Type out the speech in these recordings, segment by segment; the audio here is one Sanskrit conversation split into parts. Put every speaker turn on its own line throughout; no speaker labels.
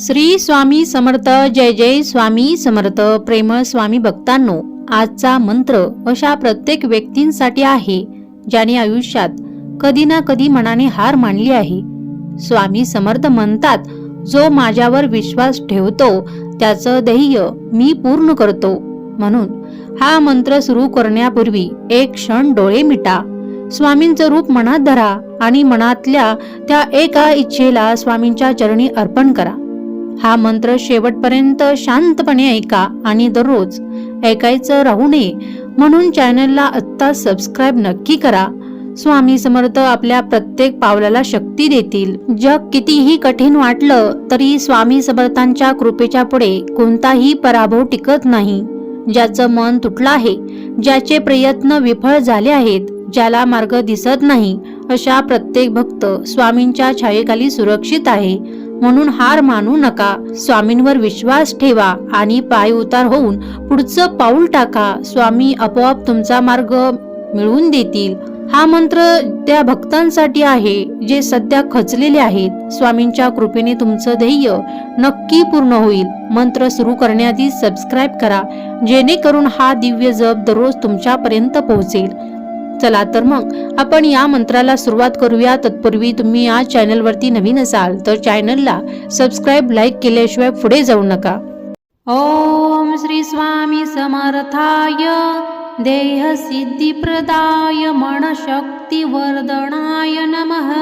श्री स्वामी समर्थ जय जय स्वामी समर्थ प्रेम स्वामी भक्तांनो आजचा मंत्र अशा प्रत्येक व्यक्तींसाठी आहे ज्याने आयुष्यात कधी ना कधी मनाने हार मानली आहे. स्वामी समर्थ म्हणतात जो माझ्यावर विश्वास ठेवतो त्याचं ध्येय मी पूर्ण करतो. म्हणून हा मंत्र सुरू करण्यापूर्वी एक क्षण डोळे मिटा. स्वामींचं रूप मनात धरा आणि मनातल्या त्या एका इच्छेला स्वामींच्या चरणी अर्पण करा. हा मंत्र शेवटपर्यंत शांतपणे ऐका आणि दररोज ऐकायचं राहू नये. म्हणून चॅनलला आत्ता सबस्क्राईब नक्की करा. स्वामी समर्थ आपल्या प्रत्येक पावलाला शक्ती देतील. जग कितीही कठीण वाटलं तरी स्वामी समर्थांच्या कृपेच्या पुढे कोणताही पराभव टिकत नाही. ज्याचं मन तुटलं आहे ज्याचे प्रयत्न विफळ झाले आहेत ज्याला मार्ग दिसत नाही अशा प्रत्येक भक्त स्वामींच्या छायेखाली सुरक्षित आहे. म्हणून हार मानू नका. स्वामींवर विश्वास ठेवा आणि पाय उतार होऊन पुढचं पाऊल टाका. स्वामी आपोआप तुमचा मार्ग मिळवून देतील. हा मंत्र त्या भक्तांसाठी आहे जे सध्या खचलेले आहेत. स्वामींच्या कृपेने तुमचं ध्येय नक्की पूर्ण होईल. मंत्र सुरू करण्याआधी सबस्क्राईब करा जेणेकरून हा दिव्य जप दररोज तुमच्यापर्यंत पोहोचेल. चला तर मग आपण या मंत्राला सुरुवात करूया. तत्पूर्वी तुम्ही या चॅनलवरती नवीन असाल तर चॅनलला सबस्क्राईब लाईक केल्याशिवाय पुढे जाऊ नका. ओम श्री स्वामी समर्थाय. देह सिद्धिप्रदाय मनशक्तिवर्धनाय नमः.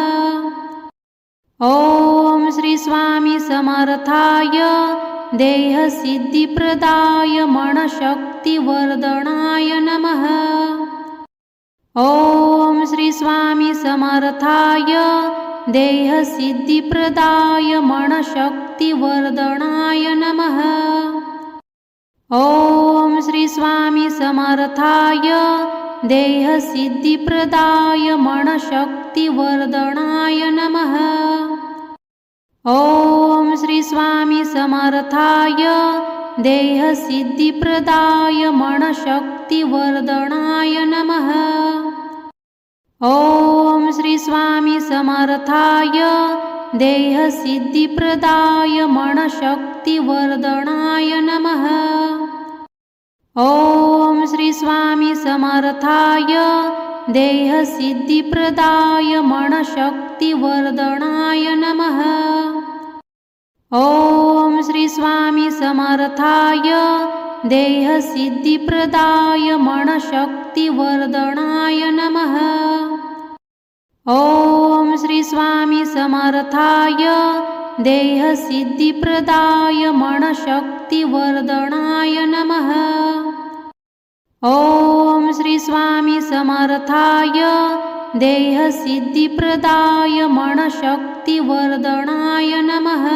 ओम श्री स्वामी समर्थाय. देह सिद्धिप्रदाय मनशक्तिवर्धनाय नमः. श्री स्वामी समर्थाय देह सिद्धिप्रदाय मनशक्तिवर्धनाय नमः। ओम श्री स्वामी समर्थाय देह सिद्धिप्रदाय मनशक्तिवर्धनाय नमः। ओम श्री स्वामी समर्थाय देह सिद्धिप्रदाय मनशक्तिवर्धनाय नमः ओम श्री स्वामी समर्थाय देह सिद्धिप्रदाय मनशक्तिवर्धनाय नमः। ओम श्री स्वामी समर्थाय देह सिद्धिप्रदाय मनशक्तिवर्धनाय नमः। ओम श्री समर्थाय देह सिद्धिप्रदाय समर्थाय देह सिद्धिप्रदाय मनशक्तिवर्धनाय नमः। ओम श्री स्वामी समर्थाय देह सिद्धिप्रदाय मनशक्तिवर्धनाय नमः।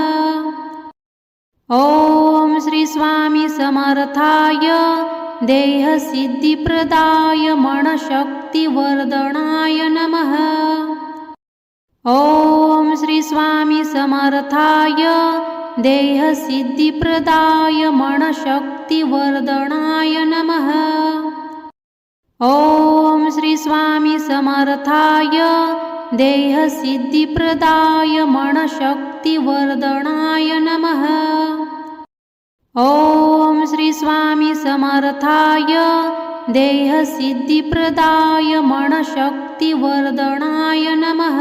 ओम श्री स्वामी समर्थाय देह सिद्धिप्रदाय मनशक्तिवर्धनाय नमः। ओम श्री स्वामी समर्थाय देह सिद्धिप्रदाय मनशक्तिवर्धनाय नमः। ओम श्री स्वामी समर्थाय देह सिद्धिप्रदाय मनशक्तिवर्धनाय नमः। ओम श्री स्वामी समर्थाय देह सिद्धिप्रदाय मनशक्तिवर्धनाय नमः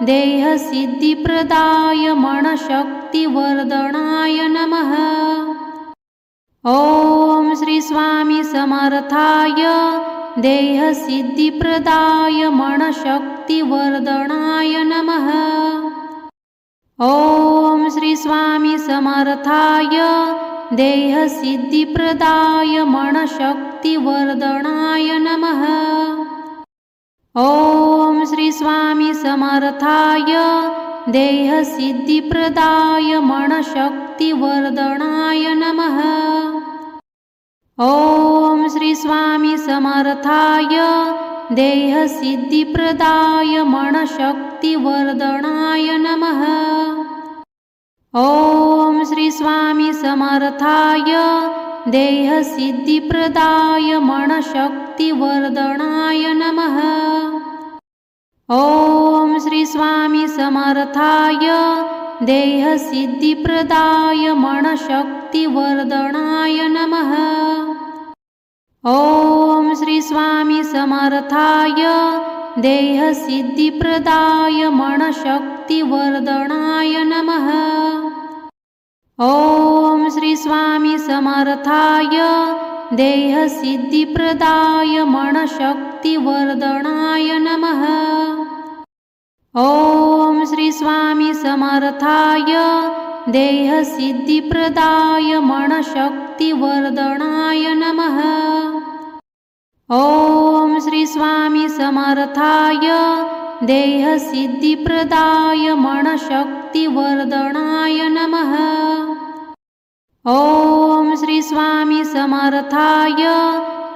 स्वामी समर्थाय देह सिद्धिप्रदाय मनशक्तिवर्धनाय नमः। ओम श्री स्वामी समर्थाय देह सिद्धिप्रदाय मनशक्तिवर्धनाय नमः। ओम श्री स्वामी समर्थाय देह सिद्धिप्रदाय मनशक्तिवर्धनाय नमः। ओम श्री स्वामी समर्थाय देह सिद्धिप्रदाय मनशक्तिवर्धनाय नमः। ओम श्री स्वामी समर्थाय देहसिद्धिप्रदाय मनशक्तिवर्धनाय नमः। ॐ श्री स्वामी समर्थाय देहसिद्धिप्रदाय मनशक्तिवर्धनाय नमः ॐ श्री स्वामी समर्थाय नमः। ॐ श्री स्वामी समर्थाय देहसिद्धिप्रदाय मनशक्तिवर्धनाय नमः। ॐ श्री स्वामी समर्थाय देहसिद्धिप्रदाय मनशक्तिवर्धनाय नमः। ॐ श्री स्वामी समर्थाय देहसिद्धिप्रदाय मनशक्तिवर्धनाय नमः। ॐ श्री स्वामी समर्थाय देहसिद्धिप्रदाय मनशक्तिवर्धनाय नमः ॐ श्री स्वामी समर्थाय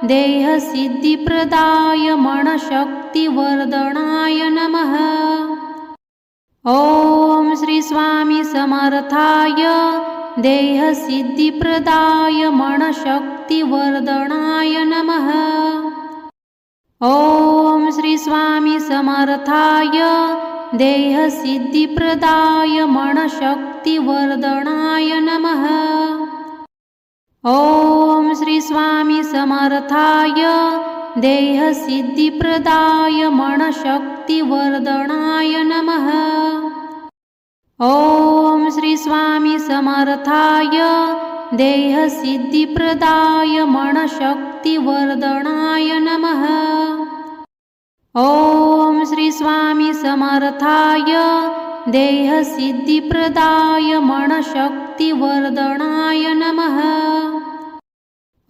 देहसिद्धिप्रदाय मनशक्तिवर्धनाय नमः। ॐ श्री स्वामी समर्थाय देहसिद्धिप्रदाय मनशक्तिवर्धनाय नमः। ॐ श्री स्वामी समर्थाय देहसिद्धिप्रदाय मनशक्तिवर्धनाय नमः ॐ श्री स्वामी समर्थाय देहसिद्धिप्रदाय मनशक्तिवर्धनाय नमः। ॐ श्री स्वामी समर्थाय देहसिद्धिप्रदाय मनशक्तिवर्धनाय नमः। ॐ श्री स्वामी समर्थाय देहसिद्धिप्रदाय मनशक्तिवर्धनाय नमः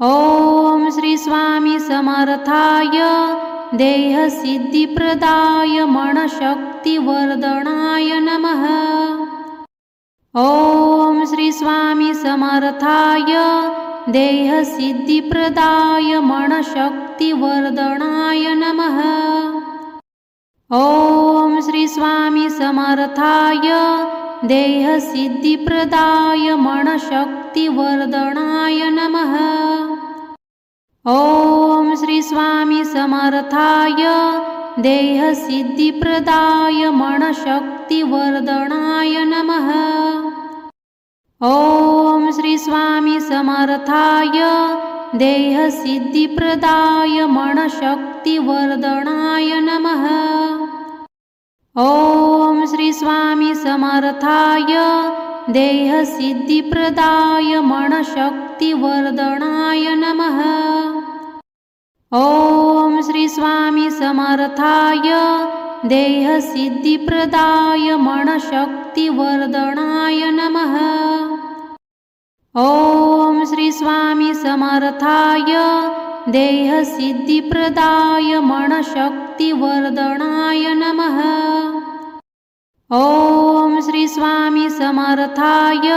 ॐ श्री स्वामी समर्थाय देहसिद्धिप्रदाय मनशक्तिवर्धनाय नमः। ॐ श्री स्वामी समर्थाय देहसिद्धिप्रदाय मनशक्तिवर्धनाय नमः। ॐ श्री स्वामी समर्थाय देहसिद्धिप्रदाय मनशक्तिवर्धनाय नमः ॐ स्वामी समर्थाय देहसिद्धिप्रदाय मनशक्तिवर्धनाय नमः। ॐ श्री स्वामी समर्थाय देहसिद्धिप्रदाय मनशक्तिवर्धनाय नमः। ॐ श्री समर्थाय देहसिद्धिप्रदाय मनशक्तिवर्धनाय नमः ॐ स्वामी समर्थाय देहसिद्धिप्रदाय मनशक्तिवर्धनाय नमः। ॐ श्री स्वामी समर्थाय देहसिद्धिप्रदाय मनशक्तिवर्धनाय नमः। ॐ श्री स्वामी समर्थाय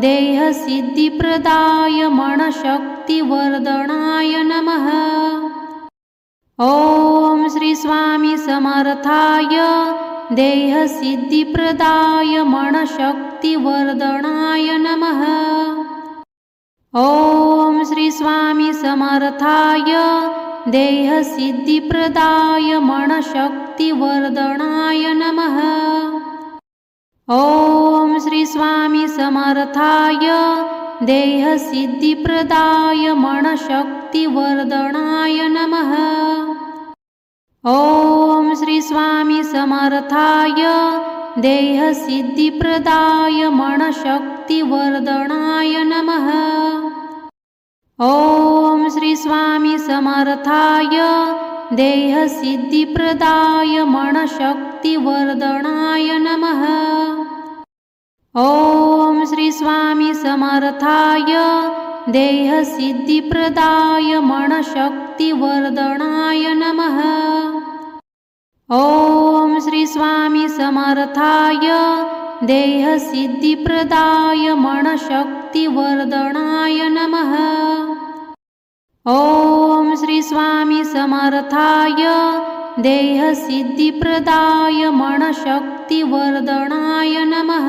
देहसिद्धिप्रदाय मनशक्तिवर्धनाय नमः। ॐ श्री स्वामी समर्थाय देहसिद्धिप्रदाय मनशक्तिवर्धनाय नमः। ॐ श्री स्वामी समर्थाय देहसिद्धिप्रदाय मनशक्तिवर्धनाय नमः ॐ स्वामी समर्थाय देहसिद्धिप्रदाय मनशक्तिवर्धनाय नमः। ॐ श्री स्वामी समर्थाय देहसिद्धिप्रदाय मनशक्तिवर्धनाय नमः। ॐ श्री समर्थाय देहसिद्धिप्रदाय मनशक्तिवर्धनाय नमः ॐ स्वामी समर्थाय देहसिद्धिप्रदाय मनशक्तिवर्धनाय नमः। ॐ श्री स्वामी समर्थाय देहसिद्धिप्रदाय मनशक्तिवर्धनाय नमः। ॐ श्री स्वामी समर्थाय देहसिद्धिप्रदाय मनशक्तिवर्धनाय नमः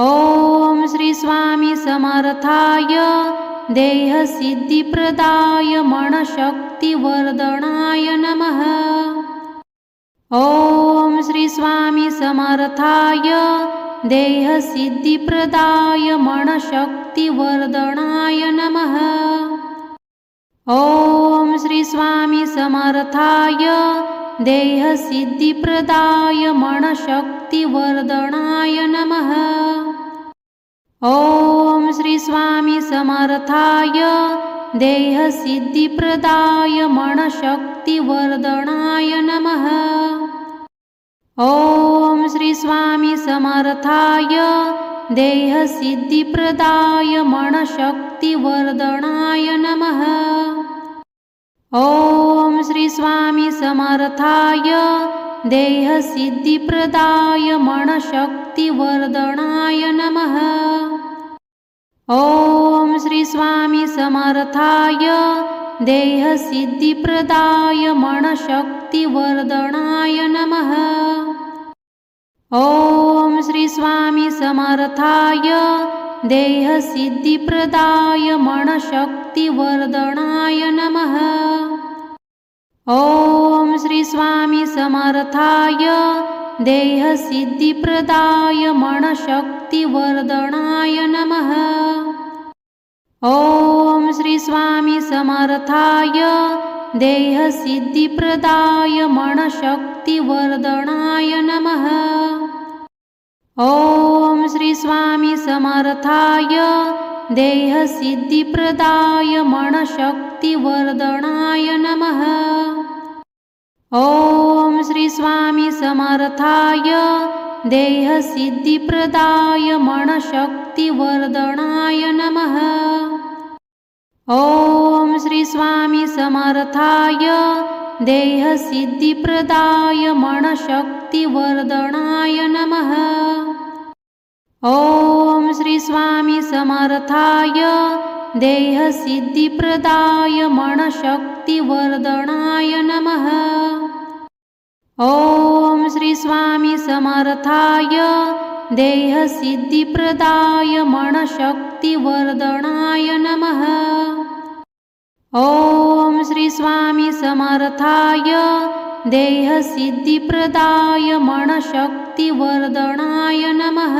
ॐ स्वामी समर्थाय देहसिद्धिप्रदाय मनशक्तिवर्धनाय नमः। ॐ श्री स्वामी समर्थाय देहसिद्धिप्रदाय मनशक्तिवर्धनाय नमः। ॐ श्री स्वामी समर्थाय देहसिद्धिप्रदाय मनशक्तिवर्धनाय नमः ॐ श्री स्वामी समर्थाय देहसिद्धिप्रदाय मनशक्तिवर्धनाय नमः। ॐ श्री स्वामी समर्थाय देहसिद्धिप्रदाय मनशक्तिवर्धनाय नमः। ॐ श्री स्वामी समर्थाय देहसिद्धिप्रदाय मनशक्तिवर्धनाय नमः ॐ श्री स्वामी समर्थाय देहसिद्धिप्रदाय मनशक्तिवर्धनाय नमः। ॐ श्री स्वामी समर्थाय देहसिद्धिप्रदाय मनशक्तिवर्धनाय नमः। ॐ श्री स्वामी समर्थाय देहसिद्धिप्रदाय मनशक्तिवर्धनाय नमः ॐ श्री स्वामी समर्थाय देहसिद्धिप्रदाय मनशक्तिवर्धनाय नमः। ॐ श्री स्वामी समर्थाय देहसिद्धिप्रदाय मनशक्तिवर्धनाय नमः। ॐ श्री स्वामी समर्थाय देहसिद्धिप्रदाय मनशक्तिवर्धनाय नमः ॐ स्वामी समर्थाय देहसिद्धिप्रदाय मनशक्तिवर्धनाय नमः। ॐ श्री स्वामी समर्थाय देहसिद्धिप्रदाय मनशक्तिवर्धनाय नमः। ॐ श्री स्वामी समर्थाय देहसिद्धिप्रदाय मनशक्तिवर्धनाय नमः ॐ श्री स्वामी समर्थाय देहसिद्धिप्रदाय मनशक्तिवर्धनाय नमः।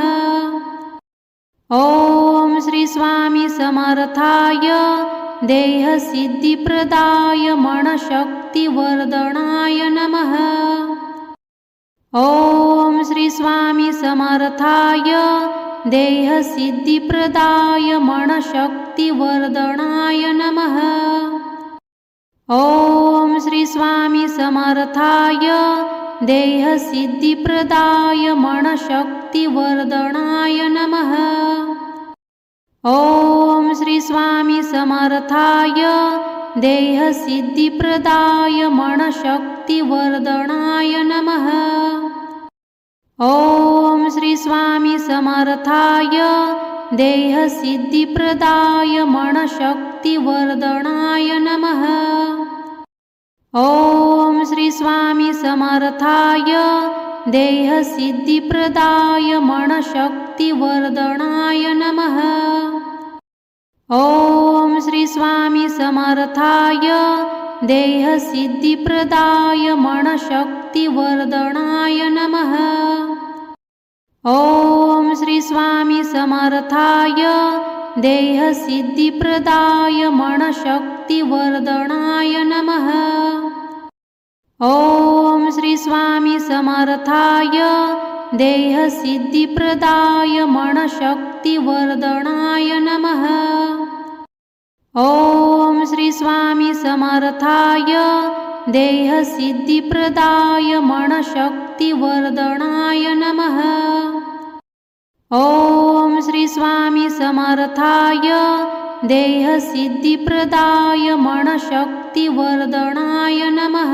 ॐ श्री स्वामी समर्थाय देहसिद्धिप्रदाय ॐ श्री स्वामी समर्थाय देहसिद्धिप्रदाय मनशक्तिवर्धनाय नमः ॐ स्वामी समर्थाय देहसिद्धिप्रदाय मनशक्तिवर्धनाय नमः। ॐ श्री स्वामी समर्थाय देहसिद्धिप्रदाय मनशक्तिवर्धनाय नमः। ॐ श्री स्वामी समर्थाय देहसिद्धिप्रदाय मनशक्तिवर्धनाय नमः ॐ स्वामी समर्थाय देहसिद्धिप्रदाय मनशक्तिवर्धनाय नमः। ॐ श्री स्वामी समर्थाय देहसिद्धिप्रदाय ॐ श्री स्वामी समर्थाय देहसिद्धिप्रदाय मनशक्तिवर्धनाय नमः ॐ श्री स्वामी समर्थाय देहसिद्धिप्रदाय मनशक्तिवर्धनाय नमः। ॐ श्री स्वामी समर्थाय देहसिद्धिप्रदाय मनशक्तिवर्धनाय नमः। ॐ श्री स्वामी समर्थाय देहसिद्धिप्रदाय मनशक्तिवर्धनाय नमः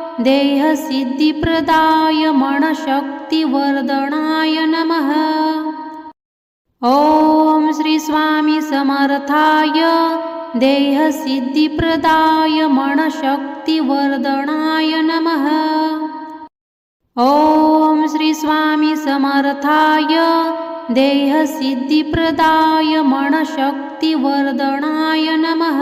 देहसिद्धिप्रदाय मनशक्तिवर्धनाय नमः। ॐ श्री स्वामी समर्थाय देहसिद्धिप्रदाय मनशक्तिवर्धनाय नमः। ॐ श्री स्वामी समर्थाय देहसिद्धिप्रदाय मनशक्तिवर्धनाय नमः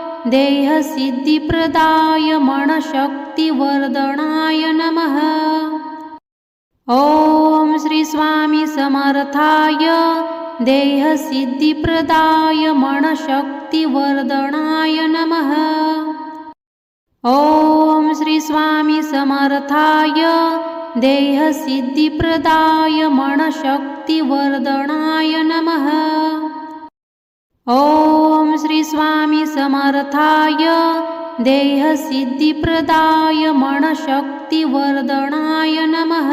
देहसिद्धिप्रदाय मनशक्तिवर्धनाय नमः। ॐ श्री स्वामी समर्थाय देहसिद्धिप्रदाय मनशक्तिवर्धनाय नमः। ॐ श्री स्वामी समर्थाय देहसिद्धिप्रदाय मनशक्तिवर्धनाय नमः। ॐ स्वामी समर्थाय देहसिद्धिप्रदाय मनशक्तिवर्धनाय नमः।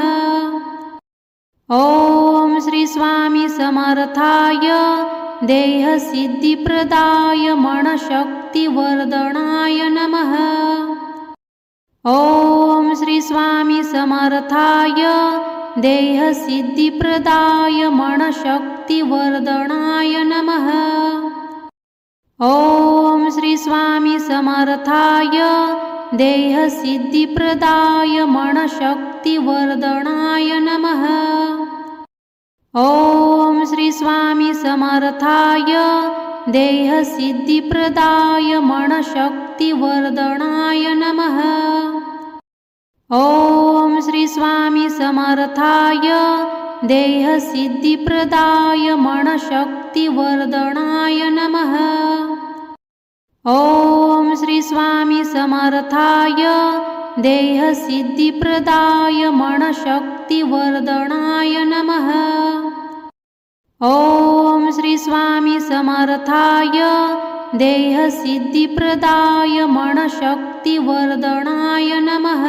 ॐ श्री स्वामी समर्थाय देहसिद्धिप्रदाय मनशक्तिवर्धनाय नमः ॐ श्री स्वामी समर्थाय देहसिद्धिप्रदाय मनशक्तिवर्धनाय नमः। ॐ श्री स्वामी समर्थाय देहसिद्धिप्रदाय मनशक्तिवर्धनाय नमः। ॐ श्री समर्थाय देहसिद्धिप्रदाय मनशक्तिवर्धनाय नमः ॐ श्री स्वामी समर्थाय देहसिद्धिप्रदाय मनशक्तिवर्धनाय नमः। ॐ श्री स्वामी समर्थाय देहसिद्धिप्रदाय मनशक्तिवर्धनाय नमः